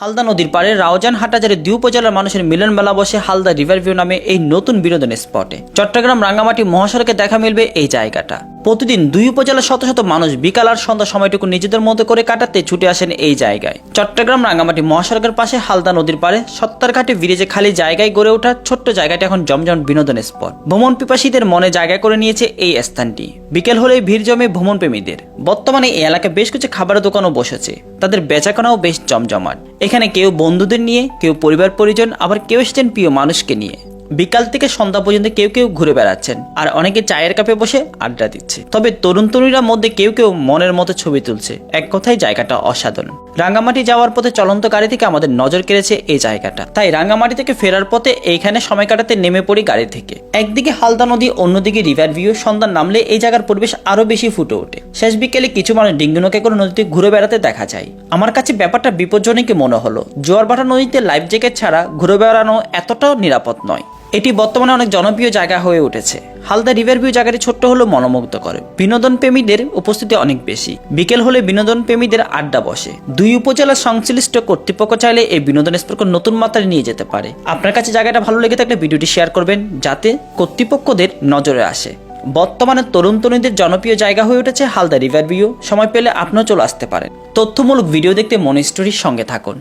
হালদা নদীর পাড়ে রাওজান হাটাজারে দুই উপজেলার মানুষের মিলন মেলা বসে হালদা রিভার ভিউ নামে এই নতুন বিনোদন স্পটে। চট্টগ্রাম রাঙ্গামাটি মহাসড়কে দেখা মিলবে এই জায়গাটা। প্রতিদিন দুই উপজেলার শত শত মানুষ বিকাল আর সন্ধ্যা সময়টুকু নিজেদের মতো করে কাটাতে ছুটে আসেন এই জায়গায়। চট্টগ্রাম রাঙ্গামাটি মহাসড়কের পাশে হালদা নদীর পাড়ে সত্তরঘাটে ব্রিজে খালি জায়গায় গড়ে ওঠা ছোট্ট জায়গাটি এখন জমজম বিনোদন স্পট। ভ্রমণ পিপাসীদের মনে জায়গা করে নিয়েছে এই স্থানটি। বিকেল হলেই ভিড় জমে ভ্রমণ প্রেমীদের। বর্তমানে এই এলাকায় বেশ কিছু খাবারের দোকানও বসেছে। তাদের বেচাকেনাও বেশ জমজমাট। এখানে কেউ বন্ধুদের নিয়ে, কেউ পরিবার পরিজন আবার কেউ এসেছেন প্রিয় মানুষকে নিয়ে। বিকাল থেকে সন্ধ্যা পর্যন্ত কেউ কেউ ঘুরে বেড়াচ্ছেন, আর অনেকে চায়ের কাপে বসে আড্ডা দিচ্ছে। তবে তরুণ তরুণীরা মধ্যে কেউ কেউ মনের মতো ছবি তুলছে। এক কথায় জায়গাটা অসাধারণ। রাঙ্গামাটি যাওয়ার পথে চলন্ত গাড়ি থেকে আমাদের নজর কেড়েছে এই জায়গাটা। তাই রাঙ্গামাটি থেকে ফেরার পথে এইখানে সময় কাটাতে নেমে পড়ি গাড়ি থেকে। একদিকে হালদা নদী, অন্যদিকে রিভার ভিউ, সন্ধ্যা নামলে এই জায়গার পরিবেশ আরও বেশি ফুটে ওঠে। শেষ বিকেলে কিছু মানুষ ডিঙ্গিনকে করে নদীতে ঘুরে বেড়াতে দেখা যায়। আমার কাছে ব্যাপারটা বিপজ্জনকই মনে হলো? জোয়ারভাটা নদীতে লাইফ জ্যাকেট ছাড়া ঘুরে বেড়ানো এতটাও নিরাপদ নয়। এটি বর্তমানে অনেক জনপ্রিয় জায়গা হয়ে উঠেছে। হালদা রিভার ভিউ জায়গাটি ছোট্ট হলেও মনোমুগ্ধ করে বিনোদন প্রেমীদের উপস্থিতি অনেক বেশি। বিকেল হলে বিনোদন প্রেমীদের আড্ডা বসে। দুই উপজেলার সংশ্লিষ্ট কর্তৃপক্ষ চাইলে এই বিনোদন স্পর্ক নতুন মাত্রায় নিয়ে যেতে পারে। আপনার কাছে জায়গাটা ভালো লেগে থাকলে ভিডিওটি শেয়ার করবেন, যাতে কর্তৃপক্ষদের নজরে আসে। বর্তমানে তরুণ তরুণীদের জনপ্রিয় জায়গা হয়ে উঠেছে হালদা রিভার ভিউ সময় পেলে আপনিও চলে আসতে পারেন। তথ্যমূলক ভিডিও দেখতে মনে স্টোরির সঙ্গে থাকুন।